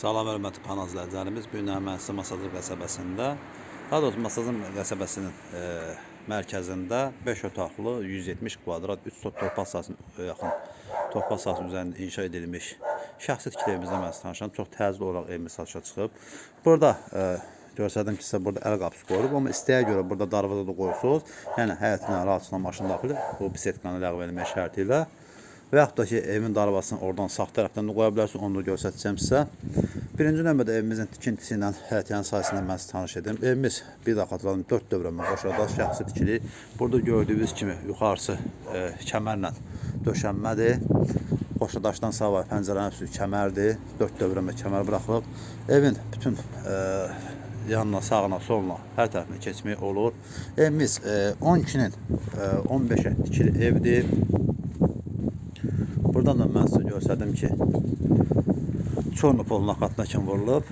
Salam hörmətli kanal izləyicilərimiz. Bu gün sizə Masazır qəsəbəsində, daha doğrusu Masazır qəsəbəsinin e, mərkəzində 5 otaqlı 170 kvadrat 3 sot torpaq sahəsinin yaxın torpaq sahəsinin üzərində inşa edilmiş şəxsi tikili evimizdə mən sizə tanışıram. Çox təcili olaraq evimiz satışa çıxıb. Burada e, görsədim ki, sizə burada əl qapısı qoyulub, amma istəyə görə burada darvaza da qoyursunuz. Yəni həyətinə rahatçılıqla maşın daxil bu bisetkanı ləğv etmək şərti və yaxud da ki, evin darvasını oradan sağ tərəfdən də qoya bilərsiniz, onu da göstərəcəm sizə. Birinci növbədə evimizin tikintisi ilə həyətyan sayəsində mən sizi tanış edim. Evimiz bir daha xatırladım 4 dövrəmə qoşada şəxsi tikili. Burada gördüyünüz kimi yuxarısı e, kəmərlə döşənmədir. Qoşadaşdan sağ var pəncərənin üstü kəmərdir. 4 dövrəmə kəmər buraxılıb. Evin bütün e, yanına, sağına, soluna, hər tərəfinə keçmək olur. Evimiz e, 12-nin e, 15-ə tikili evdir. Buradan da mən sizə göstərdim ki, Çornopol nakatına kim vurulub.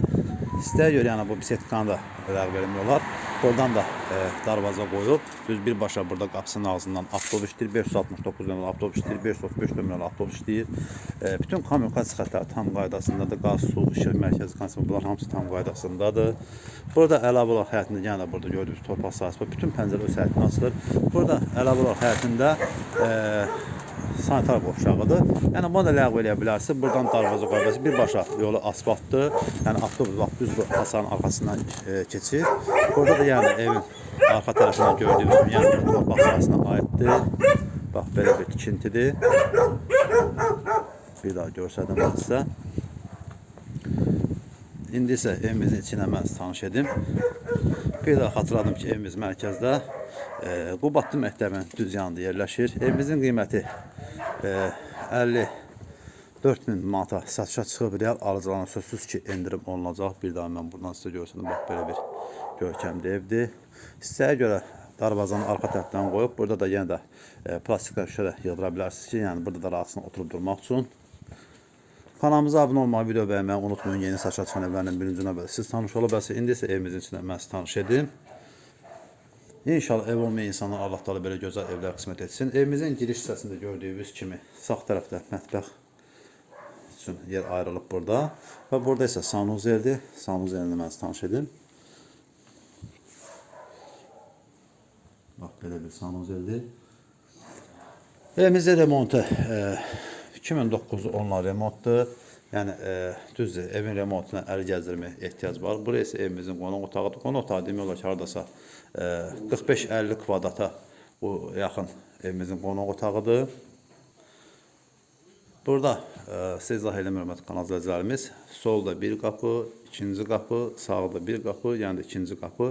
İstəyə görə yəni bu bisetkanı da ləğv vermək olar. Buradan da e, darvaza qoyub, düz birbaşa burada qapısının ağzından avtobus deyir, 569 nömrəli avtobus deyir, 535 nömrəli avtobus deyir. E, bütün kommunikasiya xətləri tam qaydasındadır. Qaz, su, işıq mərkəzi konsept bunlar hamısı tam qaydasındadır. Burada əlavə olaraq həyətində yenə burada gördüyünüz torpaq sahəsi. Bütün pəncərə öz həyətinə açılır. Burada əlavə olaraq həyətində e, sanitar qovşağıdır. Yəni bunu da ləğv eləyə bilərsiniz. Buradan darvaza qoya bilərsiniz. Birbaşa yolu asfaltdır. Yəni avtobus bax düz bu hasanın arxasından e, keçir. Burada da yəni evin arxa tərəfindən gördüyünüz kimi yəni torpaq sahəsinə aiddir. Bax belə bir tikintidir. Bir daha göstərdim sizə. İndi isə evimizin içinə mən tanış edim. Bir daha xatırladım ki, evimiz mərkəzdə e, Qubadlı məktəbinin düz yanında yerləşir. Evimizin qiyməti e, 54 min manata satışa çıxıb real alıcılarına sözsüz ki, endirim olunacaq. Bir daha mən buradan sizə görsədim. Bax, belə bir görkəmli evdir. İstəyə görə darvazanın arxa tərəfdən qoyub, burada da yenə də e, plastiklər şüşə də yığdıra ki, yəni burada da rahatçılıqla oturub durmaq üçün. Kanalımıza abunə olmağı, video bəyənməyi unutmayın. Yeni saçlar çıxan evlərin birinci növbədə siz tanış ola bilərsiniz. İndi isə evimizin içində mən sizi tanış edim. İnşallah ev olmayan insanlar Allah Taala belə gözəl evlər qismət etsin. Evimizin giriş hissəsində gördüyünüz kimi sağ tərəfdə mətbəx üçün yer ayrılıb burada. Və burada isə sanuzerdir. Sanuzerini mən sizi tanış edim. Bax belə bir sanuzerdir. Evimizdə remontu e, 2009 onlar remontdur. Yəni e, düzdür, evin remontuna əl gəzdirməyə ehtiyac var. Burası isə evimizin qonaq otağıdır. Qonaq otağı demək olar ki, hardasa e, 45-50 kvadrata bu yaxın evimizin qonaq otağıdır. Burada e, siz izah eləmirəm kanal izləyicilərimiz. Solda bir qapı, ikinci qapı, sağda bir qapı, yəni də ikinci qapı.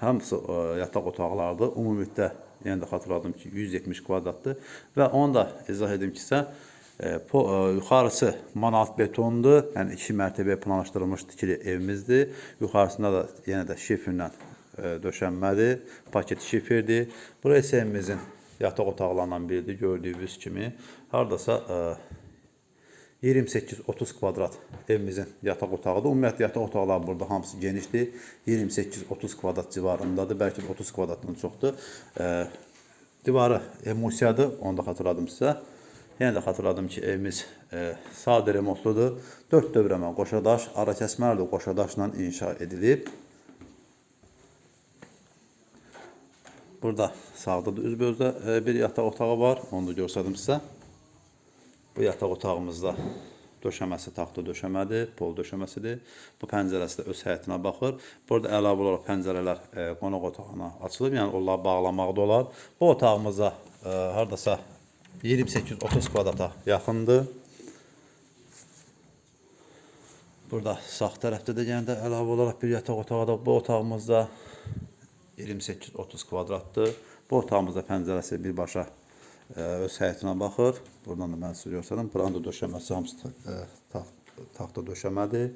Hamısı e, yataq otaqlarıdır. Ümumilikdə yəni də xatırladım ki, 170 kvadratdır və onu da izah edim ki, sizə e, po, e, yuxarısı manat betondur. Yəni iki mərtəbəyə planlaşdırılmış tikili evimizdir. Yuxarısında da yenə də şifrlə e, döşənmədir. Paket şifrdir. Burası evimizin yataq otaqlarından biridir gördüyünüz kimi. Hardasa e, 28-30 kvadrat evimizin yataq otağıdır. Ümumiyyətlə yataq otaqları burada hamısı genişdir. 28-30 kvadrat civarındadır. Bəlkə də 30 kvadratdan çoxdur. E, divarı emulsiyadır. Onu da xatırladım sizə. Yenə də xatırladım ki, evimiz e, sadə remontludur. 4 dövrəmə qoşadaş, ara kəsməli qoşadaşla inşa edilib. Burada sağda da üzbözdə e, bir yataq otağı var. Onu da göstərdim sizə. Bu yataq otağımızda döşəməsi taxta döşəmədir, pol döşəməsidir. Bu pəncərəsi də öz həyətinə baxır. Burada əlavə olaraq pəncərələr e, qonaq otağına açılıb, yəni onları bağlamaq da olar. Bu otağımıza e, hardasa 28-30 kvadrata yaxındır. Burada sağ tərəfdə də yenə də əlavə olaraq bir yataq otağı da bu otağımızda 28-30 kvadratdır. Bu otağımızda pəncərəsi birbaşa e, öz həyətinə baxır. Buradan da mən sizə göstərdim. Buranın da döşəməsi hamısı ta, e, ta, taxta döşəmədir.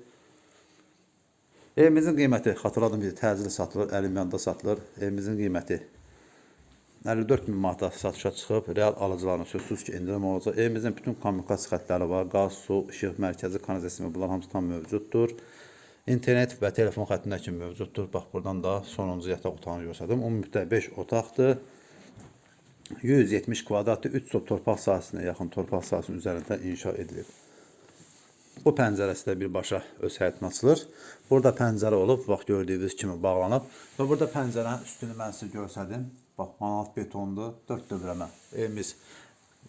Evimizin qiyməti xatırladım ki, təcili satılır, əlim yanında satılır. Evimizin qiyməti 54 min manata satışa çıxıb, real alıcılarına sözsüz ki, endirim olacaq. Evimizin bütün kommunikasiya xətləri var, qaz, su, işıq, mərkəzi, kanalizasiya bunlar hamısı tam mövcuddur. İnternet və telefon xəttinə kimi mövcuddur. Bax, buradan da sonuncu yataq otağını göstərdim. Ümumilikdə 5 otaqdır. 170 kvadratlı 3 sot torpaq sahəsinə yaxın torpaq sahəsinin üzərində inşa edilib. Bu pəncərəsi də birbaşa öz həyətinə açılır. Burada pəncərə olub, bax gördüyünüz kimi bağlanıb. Və burada pəncərənin üstünü mən sizə göstərdim. Bax manat betondur, 4 dövrəmə. Evimiz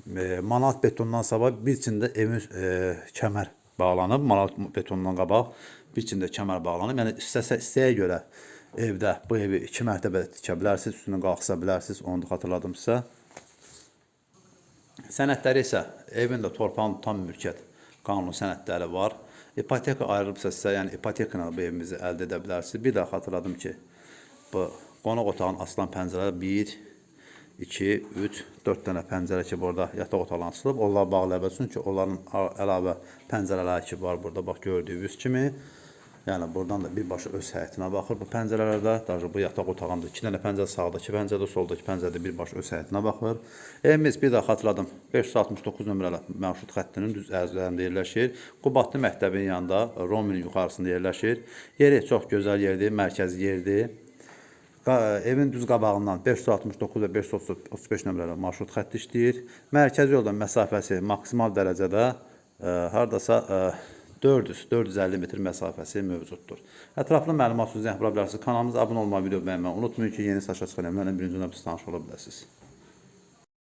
e, manat betondan sabah bir içində evin e, kəmər bağlanıb, manat betondan qabaq bir içində kəmər bağlanıb. Yəni istəsə istəyə görə evdə bu evi 2 mərtəbə tikə bilərsiniz, üstünü qalxsa bilərsiniz. Onu da xatırladım sizə. Sənədləri isə evin də torpağın tam mülkiyyət qanun sənədləri var. İpoteka ayrılıbsa sizə, yəni ipoteka ilə bu evimizi əldə edə bilərsiniz. Bir daha xatırladım ki, bu qonaq otağının asılan pəncərələri 1 2 3 4 dənə pəncərə ki, burada yataq otağına açılıb. Onlar bağlı əvvəl çünki onların əlavə pəncərələri ki var burada bax gördüyünüz kimi. Yəni buradan da birbaşa öz həyətinə baxır bu pəncərələrdə. Daha bu yataq otağında 2 dənə pəncərə sağdakı pəncərədə, soldakı pəncərədə birbaşa öz həyətinə baxır. Evimiz bir daha xatırladım. 569 nömrəli mərşrut xəttinin düz ərzlərində yerləşir. Qubadlı məktəbin yanında, Rominin yuxarısında yerləşir. Yeri çox gözəl yerdir, mərkəzi yerdir. Evin düz qabağından 569 və 535 nömrəli marşrut xətti işləyir. Mərkəzi yoldan məsafəsi maksimal dərəcədə ə, hardasa ə, 400 450 metr məsafəsi mövcuddur. Ətraflı məlumat üçün zəng vura bilərsiniz. Kanalımıza abunə olmağı, video bəyənməyi unutmayın ki, yeni saçma çıxan evlərlə birinci növbədə tanış ola biləsiniz.